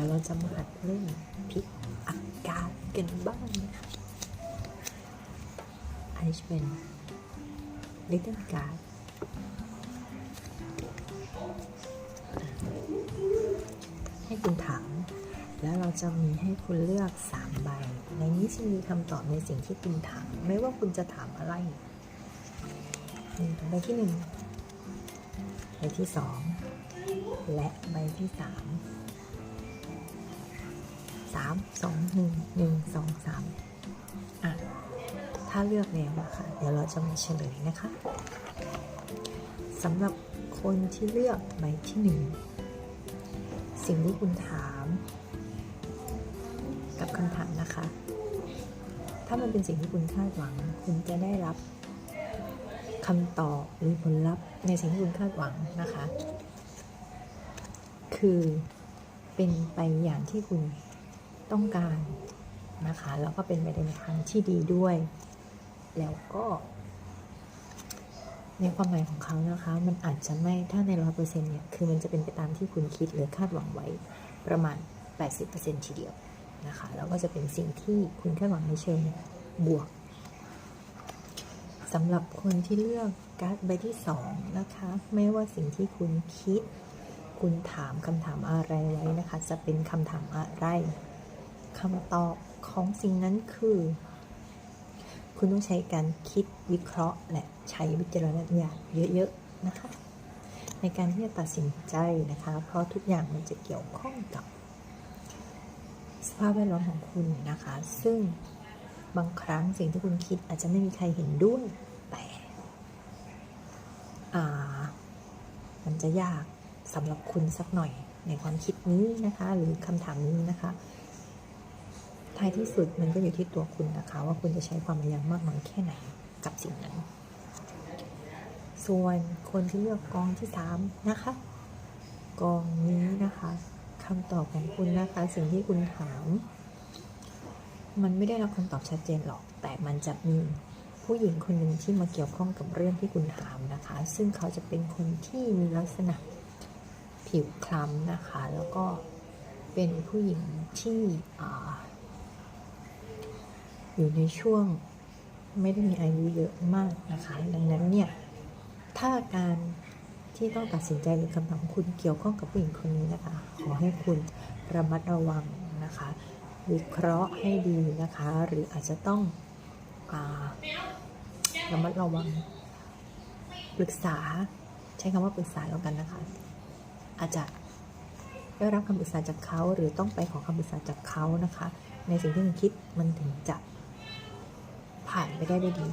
แล้วเราจะมาหัดเล่นพิกอากาศกันบ้างนะคะอันนี้จะเป็น little card ให้คุณถามแล้วเราจะมีให้คุณเลือก 3 ใบ ในนี้จะมีคำตอบในสิ่งที่คุณถาม ไม่ว่าคุณจะถามอะไรใบที่ 1 ใบที่ 2 และใบที่ 3 3 2 1 1 2 3อะ ถ้าเลือกแล้วอะค่ะ เดี๋ยวเราจะมาเฉลยนะคะสำหรับคนที่เลือกใบที่หนึ่งสิ่งที่คุณถาม กับคำถามนะคะ ถ้ามันเป็นสิ่งที่คุณคาดหวัง คุณจะได้รับคำตอบหรือผลลัพธ์ในสิ่งที่คุณคาดหวังนะคะ คือเป็นไปอย่างที่คุณ ต้องการนะคะแล้วก็เป็นไปในทางที่ดีด้วย แล้วก็ในความหมายของเขานะคะ มันอาจจะไม่ถ้าในร้อยเปอร์เซ็นต์เนี่ย คือมันจะเป็นไปตามที่คุณคิดหรือคาดหวังไว้ประมาณ 80%ทีเดียวนะคะ แล้วก็จะเป็นสิ่งที่คุณคาดหวังในเชิงบวกสำหรับคนที่เลือกการ์ดใบที่สองนะคะ ไม่ว่าสิ่งที่คุณคิด คุณถามคำถามอะไรไว้นะคะ จะเป็นคำถามอะไร คำตอบของสิ่งนั้นคือ คุณต้องใช้การคิดวิเคราะห์และใช้วิจารณญาณเยอะๆนะคะ ในการที่จะตัดสินใจนะคะ เพราะทุกอย่างมันจะเกี่ยวข้องกับ สภาพแวดล้อมของคุณนะคะ ซึ่งบางครั้งสิ่งที่คุณคิดอาจจะไม่มีใครเห็นด้วยแต่มันจะยากสำหรับคุณสักหน่อยในความคิดนี้นะคะ หรือคำถามนี้นะคะ ท้ายที่สุดมันก็อยู่ที่ตัวคุณนะคะ ว่าคุณจะใช้ความพยายามมากน้อยแค่ไหนกับสิ่งนั้น ส่วนคนที่เลือกกองที่สามนะคะ กองนี้นะคะคำตอบของคุณนะคะ สิ่งที่คุณถาม มันไม่ได้รับคำตอบชัดเจนหรอก แต่มันจะมีผู้หญิงคนหนึ่งที่มาเกี่ยวข้องกับเรื่องที่คุณถามนะคะ ซึ่งเขาจะเป็นคนที่มีลักษณะผิวคล้ำนะคะ แล้วก็เป็นผู้หญิงที่อ่า อยู่ในช่วงไม่ได้มีอายุเยอะมากนะคะ ดังนั้นเนี่ย ถ้าการที่ต้องตัดสินใจหรือคำถามของคุณเกี่ยวข้องกับผู้หญิงคนนี้นะคะ ขอให้คุณระมัดระวังนะคะ วิเคราะห์ให้ดีนะคะ หรืออาจจะต้องอระมัดระวังปรึกษา ใช้คำว่าปรึกษาแล้วกันนะคะ อาจจะได้รับคำปรึกษาจากเขาหรือต้องไปขอคำปรึกษาจากเขานะคะ ในสิ่งที่คุณคิดมันถึงจะ ผ่านไปได้ด้วยดี